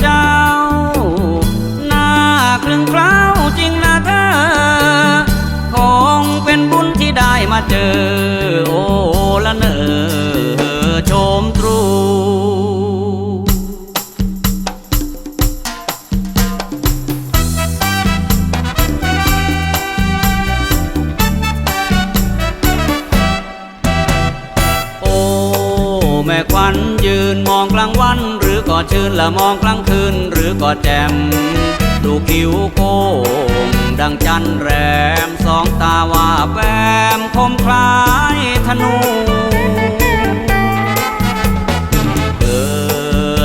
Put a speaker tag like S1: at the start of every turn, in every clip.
S1: เจ้า หน้าครึ่งเคล้าจริงนะเธอ คงเป็นบุญที่ได้มาเจอ โอ้ละเนอชมตรูโอ้แม่ควันยืนมองกลางวัน หรือก็ชื่นละมองกลางคืนหรือก็แจ่มดูคิ้วโค้งดังจันแรมสองตาว่าแวมคมคล้ายธนู เกิ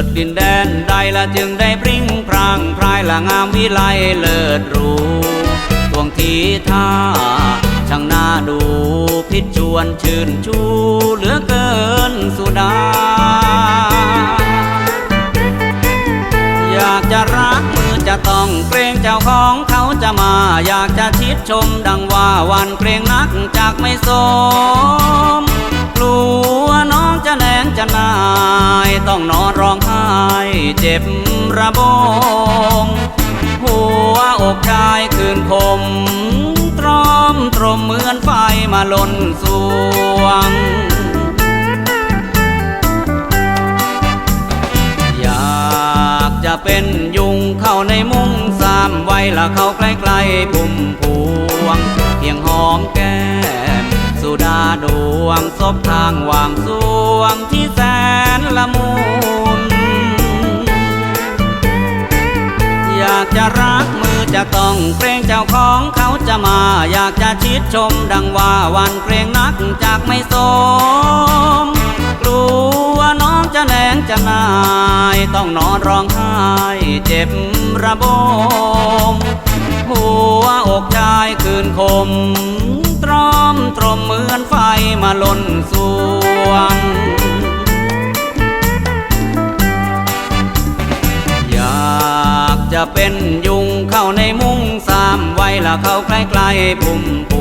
S1: ดดินแดนใดละจึงได้ปริ้งพรางพรายละงามวิไลเลิศรูทวงทีท่าช่างน่าดูพิษชวนชื่นชูเหลือเกินสุดา เจ้าของเขาจะมาอยากจะชิดชมดังว่าวันเกรงนักจากไม่สมกลัวน้องจะแหนงจะนาย ต้องนอนร้องไห้เจ็บระบมหัวอกชายคืนคม ตรอมตรมเหมือนไฟมาลนสวง ละเข้าใกล้ๆพุ่มพวง เพียงหอมแก้มสุดาดวงซบทางวางสวงที่แสนละมุนอยากจะรักมือจะต้องเกรงเจ้าของเขาจะมา อยากจะชิดชมดังว่าวันเกรงนักจากไม่สมกลัวน้องจะแหนงจะนาย ต้องนอนร้องไห้เจ็บระบม หัวอกชายคืนคม ตรอมตรมเหมือนไฟมาล้นสวง อยากจะเป็นยุงเข้าในมุ้งสามไว้ละเข้าใกล้ๆพุ่มพ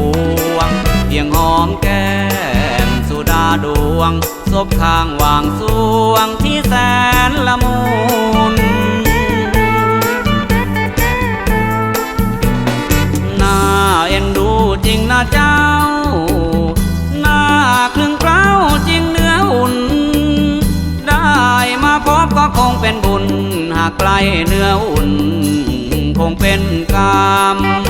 S1: วง เพียงหอมแก้มสุดาดวง ซบข้างวางสวงที่แสนละ เป็นบุญหากใกล้เนื้ออุ่นคงเป็นกรรม